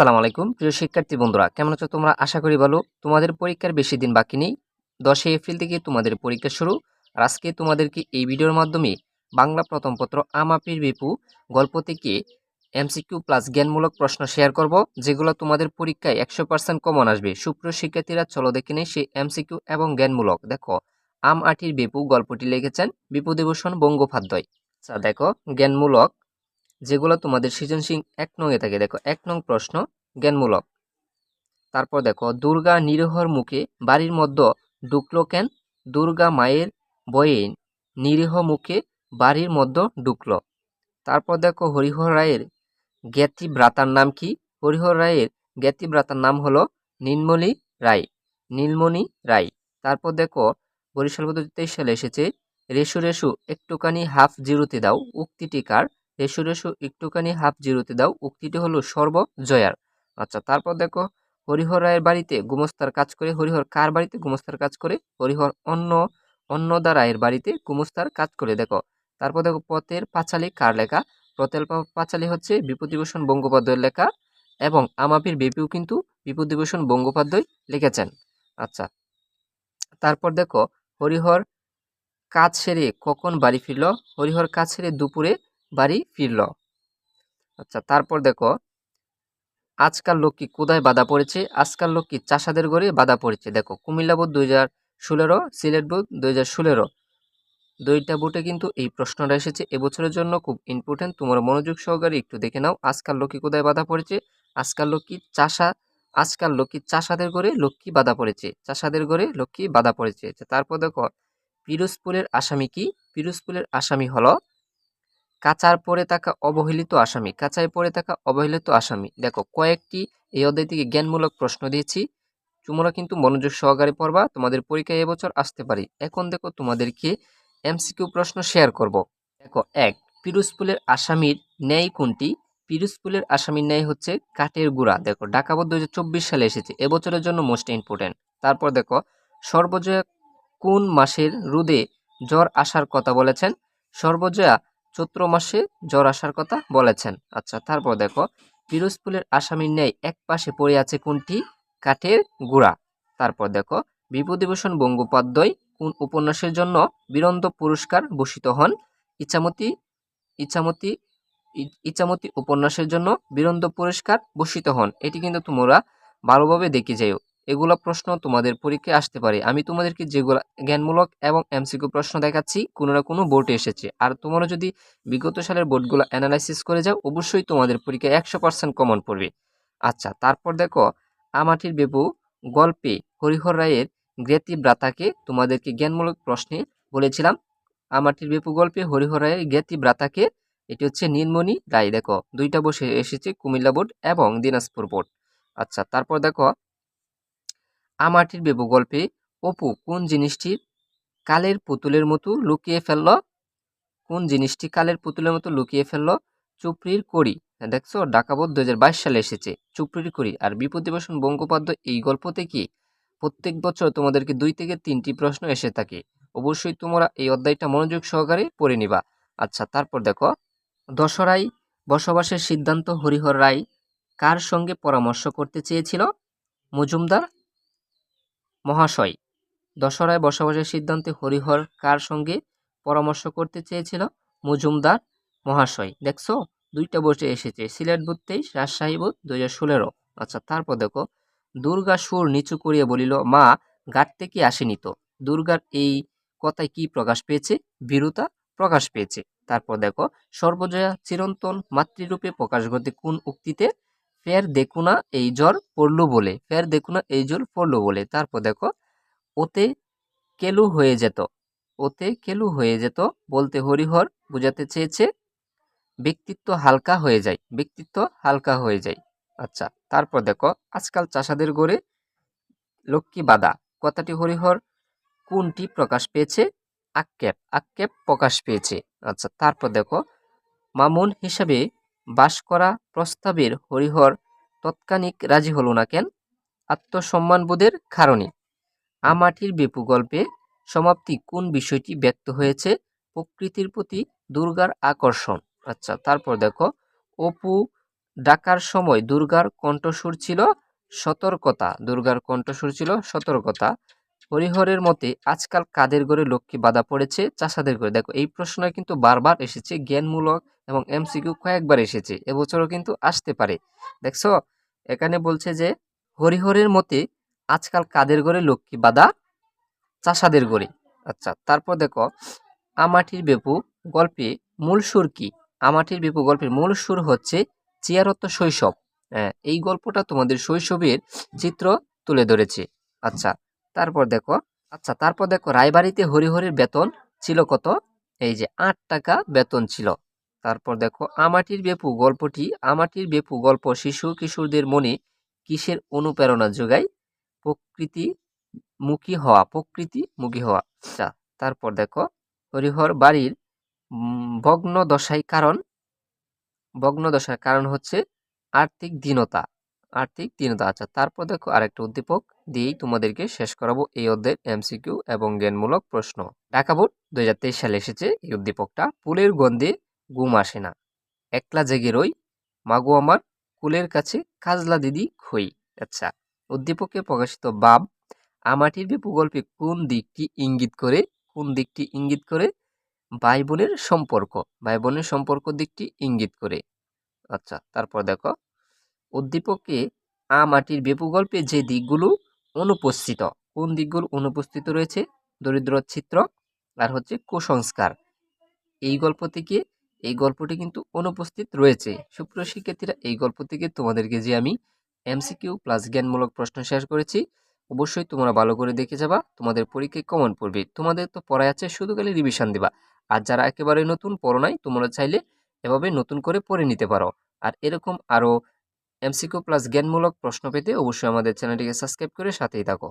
আসসালামু আলাইকুম। প্রিয় শিক্ষার্থী বন্ধুরা, কেমন আছো তোমরা? আশা করি ভালো। তোমাদের পরীক্ষার বেশি দিন বাকি নেই। দশই এপ্রিল থেকে তোমাদের পরীক্ষা শুরু। আর আজকে তোমাদেরকে এই ভিডিওর মাধ্যমে বাংলা প্রথম পত্র আমাপির বিপু গল্প থেকে এমসিকিউ প্লাস জ্ঞানমূলক প্রশ্ন শেয়ার করব, যেগুলো তোমাদের পরীক্ষায় একশো পার্সেন্ট কমন আসবে। সুপ্রিয় শিক্ষার্থীরা, চলো দেখে নেই সেই এমসিকিউ এবং জ্ঞানমূলক। দেখো আম আটির বিপু গল্পটি লিখেছেন বিপুদেভূষণ বঙ্গোপাধ্যায়। আচ্ছা দেখো, জ্ঞানমূলক যেগুলো তোমাদের সৃজনশীল এক নংয়ে থাকে। দেখো, এক নং প্রশ্ন, জ্ঞানমূলক। তারপর দেখো, দুর্গা নিরীহর মুখে বাড়ির মধ্যে ঢুকলো কেন? দুর্গা মায়ের বয়ে নিরীহ মুখে বাড়ির মধ্যে ঢুকলো। তারপর দেখো, হরিহর রায়ের জ্ঞাতি ভ্রাতার নাম কি? হরিহর রায়ের জ্ঞাতি ভ্রাতার নাম হলো নীলমণি রায়। নীলমণি রায়। তারপর দেখো, বরিশাল তেইশ সালে এসেছে রেশু রেশু একটুখানি হাফ জিরোতে দাও, উক্তিটি কার? রেশু রেশু একটুখানি হাফ জিরোতে দাও, উক্তিটি হলো সর্বজয়ার। আচ্ছা তারপর দেখো, হরিহর রায়ের বাড়িতে গুমস্তার কাজ করে, হরিহর কার বাড়িতে গুমস্তার কাজ করে? হরিহর অন্য, অন্নদা রায়ের বাড়িতে গুমস্তার কাজ করে, দেখো। তারপর দেখো, পথের পাঁচালী কার লেখা? পথের পাঁচালী হচ্ছে বিভূতিভূষণ বঙ্গোপাধ্যায়ের লেখা এবং আমাপির বেপিও কিন্তু বিভূতিভূষণ বঙ্গোপাধ্যায় লিখেছেন। আচ্ছা তারপর দেখো, হরিহর কাজ সেরে কখন বাড়ি ফিরল? হরিহর কাজ সেরে দুপুরে বাড়ি ফিরল। আচ্ছা তারপর দেখো আজকাল লক্ষ্মী কোথায় বাধা পড়েছে? আজকাল লক্ষ্মী চাষাদের ঘরে বাধা পড়েছে? দেখো কুমিল্লা বোর্ড দুই হাজার ষোলোরো সিলেট বোর্ড দুই হাজার ষোলোরো দুইটা বোর্ডে কিন্তু এই প্রশ্নটা এসেছে। এবছরের জন্য খুব ইম্পর্টেন্ট তোমরা মনোযোগ সহকারে একটু দেখে নাও আজকাল লক্ষ্মী কোথায় বাধা পড়েছে? আজকাল লক্ষ্মী চাষা আজকাল লক্ষ্মী চাষাদের ঘরে লক্ষ্মী বাধা পড়েছে? চাষাদের ঘরে লক্ষ্মী বাধা পড়েছে? আচ্ছা, তারপর দেখো পিরোজপুরের আসামি কি? পিরোজপুরের আসামি হলো কাচার পরে থাকা অবহেলিত আসামি, কাচায় পড়ে থাকা অবহেলিত আসামি। দেখো, কয়েকটি এই অধ্যায় থেকে জ্ঞানমূলক প্রশ্ন দিয়েছি। তোমরা কিন্তু মনোযোগ সহকারে পড়বা, তোমাদের পরীক্ষায় এবছর আসতে পারি। এখন দেখো, তোমাদেরকে এমসিকিউ প্রশ্ন শেয়ার করব। দেখো, এক পিরোজপুরের আসামির ন্যায় কোনটি? পিরোজপুরের আসামির ন্যায় হচ্ছে কাঠের গুড়া। দেখো ঢাকাবোধ দু সালে এসেছে, এবছরের জন্য মোস্ট ইম্পর্টেন্ট তারপর দেখো, সর্বজয়া কোন মাসের রোদে জ্বর আসার কথা বলেছেন? সর্বজয়া চৈত্র মাসে জ্বর আসার কথা বলেছেন। আচ্ছা তারপর দেখো, পিরোজপুরের আসামির ন্যায় এক পাশে পড়ে আছে কোনটি? কাঠের গুড়া। তারপর দেখো, বিভূতিভূষণ বন্দ্যোপাধ্যায় কোন উপন্যাসের জন্য বীরন্দ পুরস্কার ভূষিত হন? ইচ্ছামতি ইচ্ছামতি ইচ্ছামতি উপন্যাসের জন্য বীরন্দ পুরস্কার ভূষিত হন। এটি কিন্তু তোমরা ভালোভাবে দেখে যাও এগুলো প্রশ্ন তোমাদের পরীক্ষায় আসতে পারে। আমি তোমাদেরকে যেগুলো জ্ঞানমূলক এবং এমসিকিউ প্রশ্ন দেখাচ্ছি, কোনো না কোনো বোর্ডে এসেছে। আর তোমরা যদি বিগত সালের বোর্ডগুলো অ্যানালাইসিস করে যাও, অবশ্যই তোমাদের পরীক্ষায় একশো পার্সেন্ট কমন পড়বে। আচ্ছা তারপর দেখো আমাটির বেবু গল্পে হরিহর রায়ের জ্ঞাতি ব্রাতাকে তোমাদেরকে জ্ঞানমূলক প্রশ্নে বলেছিলাম। আমাটির বেপু গল্পে হরিহর রায়ের জ্ঞাতি ব্রাতাকে, এটি হচ্ছে নীলমণি রায়, দেখো, দুইটা বসে এসেছে কুমিল্লা বোর্ড এবং দিনাজপুর বোর্ড। আচ্ছা তারপর দেখো আমাটির বেবু গল্পে অপু কোন জিনিসটির কালের পুতুলের মতো লুকিয়ে ফেলল? কোন জিনিসটি কালের পুতুলের মতো লুকিয়ে ফেলল? চুপড়ির হ্যাঁ, দেখছ ডাকাবোধ দু হাজার বাইশ সালে এসেছে। চুপড়ির কড়ি। আর বিপদীভূষণ বঙ্গোপাধ্যায় এই গল্প থেকে প্রত্যেক বছর তোমাদেরকে দুই থেকে তিনটি প্রশ্ন এসে থাকে। অবশ্যই তোমরা এই অধ্যায়টা মনোযোগ সহকারে পড়ে নিবা। আচ্ছা তারপর দেখো। দশরাই বসবাসের সিদ্ধান্ত হরিহর রায় কার সঙ্গে পরামর্শ করতে চেয়েছিল? মজুমদার মহাশয় দশরায় বসবাসের সিদ্ধান্তে হরিহর কার সঙ্গে পরামর্শ করতে চেয়েছিল? মজুমদার, মহাশয়। দেখছ, দুইটা বসে এসেছে, সিলেট বুথ রাজশাহী বুথ দুই হাজার ষোলোরো। আচ্ছা তারপর দেখো, দুর্গা সুর নিচু করিয়া বলিল, মা ঘাট থেকে আসেনি তো? দুর্গার এই কথায় কি প্রকাশ পেয়েছে? বীরতা প্রকাশ পেয়েছে। তারপর দেখো, সর্বজয়া চিরন্তন মাতৃরূপে প্রকাশ ঘটে কোন উক্তিতে? ফের দেখুনা এই জ্বর পড়ল বলে, ফের দেখুনা এই জ্বর পড়ল বলে। তারপর দেখো, ওতে কেলু হয়ে যেত, ওতে কেলু হয়ে যেত বলতে হরিহর বোঝাতে চেয়েছে, ব্যক্তিত্ব হালকা হয়ে যায়, ব্যক্তিত্ব হালকা হয়ে যায়। আচ্ছা তারপর দেখো, আজকাল চাষাদের গড়ে লক্ষ্মী বাদা, কথাটি হরিহর কোনটি প্রকাশ পেয়েছে? আক্ষেপ আক্ষেপ প্রকাশ পেয়েছে। আচ্ছা তারপর দেখো, মামুন হিসাবে বাস করা প্রস্তাবের হরিহর তৎক্ষণিক রাজি হলো না কেন? আত্মসম্মানবোধের কারণে। আমাটির বেপু গল্পে সমাপ্তি কোন বিষয়টি ব্যক্ত হয়েছে? প্রকৃতির প্রতি দুর্গার আকর্ষণ। আচ্ছা তারপর দেখো। অপু, ডাকার সময় দুর্গার কণ্ঠস্বর ছিল সতর্কতা। দুর্গার কণ্ঠস্বর ছিল সতর্কতা। হরিহরের মতে আজকাল কাদের ঘরে লক্ষ্মী বাধা পড়েছে? চাষাদের ঘরে। দেখো এই প্রশ্ন কিন্তু বারবার এসেছে জ্ঞানমূলক এবং এমসিকিউ কয়েকবার এসেছে এবছরও কিন্তু আসতে পারে। দেখছ? এখানে বলছে যে হরিহরের মতে আজকাল কাদের ঘরে লক্ষ্মী বাধা? চাষাদের ঘরে। আচ্ছা তারপর দেখো আমাটির বেপু গল্পে মূল সুর কি? আমাটির বেপু গল্পের মূল সুর হচ্ছে চিয়ারত্ব শৈশব। হ্যাঁ, এই গল্পটা তোমাদের শৈশবের চিত্র তুলে ধরেছে। আচ্ছা তারপর দেখো আচ্ছা তারপর দেখো রায়বাড়িতে হরিহরের বেতন ছিল কত? এই যে আট টাকা বেতন ছিল। তারপর দেখো আমাটির বেপু গল্পটি আমাটির বেপু গল্প শিশু কিশোরদের মনে কিসের অনুপ্রেরণা যোগায়? প্রকৃতি মুখী হওয়া প্রকৃতি মুখী হওয়া। আচ্ছা তারপর দেখো হরিহর বাড়ির উম, ভগ্ন দশায় কারণ ভগ্ন দশার কারণ হচ্ছে আর্থিক দীনতা। আর্থিক দীনতা আচ্ছা তারপর দেখো আরেকটা উদ্দীপক দিয়েই তোমাদেরকে শেষ করাবো এই অধ্যায়ের এমসিকিউ এবং জ্ঞানমূলক প্রশ্ন। ঢাকা বোর্ড দু হাজার তেইশ সালে এসেছে এই উদ্দীপকটা। ফুলের গন্ধে ঘুম আসে না। একলা জেগে রই। মাগো আমার কুলের কাছে কাজলা দিদি খই। আচ্ছা উদ্দীপকে প্রকাশিত বাব, আমাটির বিপু গল্পে কোন দিকটি ইঙ্গিত করে? কোন দিকটি ইঙ্গিত করে? ভাই বোনের সম্পর্ক। ভাই বোনের সম্পর্ক দিকটি ইঙ্গিত করে। আচ্ছা তারপর দেখো উদ্দীপকে আ মাটির বেপু গল্পে যে দিকগুলো অনুপস্থিত, কোন দিকগুলো অনুপস্থিত রয়েছে? দরিদ্র চিত্র আর হচ্ছে কুসংস্কার। এই গল্প থেকে, এই গল্পটি কিন্তু অনুপস্থিত রয়েছে। সুপ্রিয় শিক্ষার্থীরা, এই গল্প থেকে তোমাদেরকে যে আমি এমসিকিউ প্লাস জ্ঞানমূলক প্রশ্ন শেয়ার করেছি, অবশ্যই তোমরা ভালো করে দেখে যাবা, তোমাদের পরীক্ষায় কমন পড়বে। তোমাদের তো পড়ায় আছে, শুধু খালি রিভিশন দিবা। আর যারা একেবারে নতুন, পড়ো নাই, তোমরা চাইলে এভাবে নতুন করে পড়ে নিতে পারো। আর এরকম আরও এমসিকিউ প্লাস জ্ঞানমূলক প্রশ্ন পেতে অবশ্যই আমাদের চ্যানেলটিকে সাবস্ক্রাইব করে সাথেই থাকো।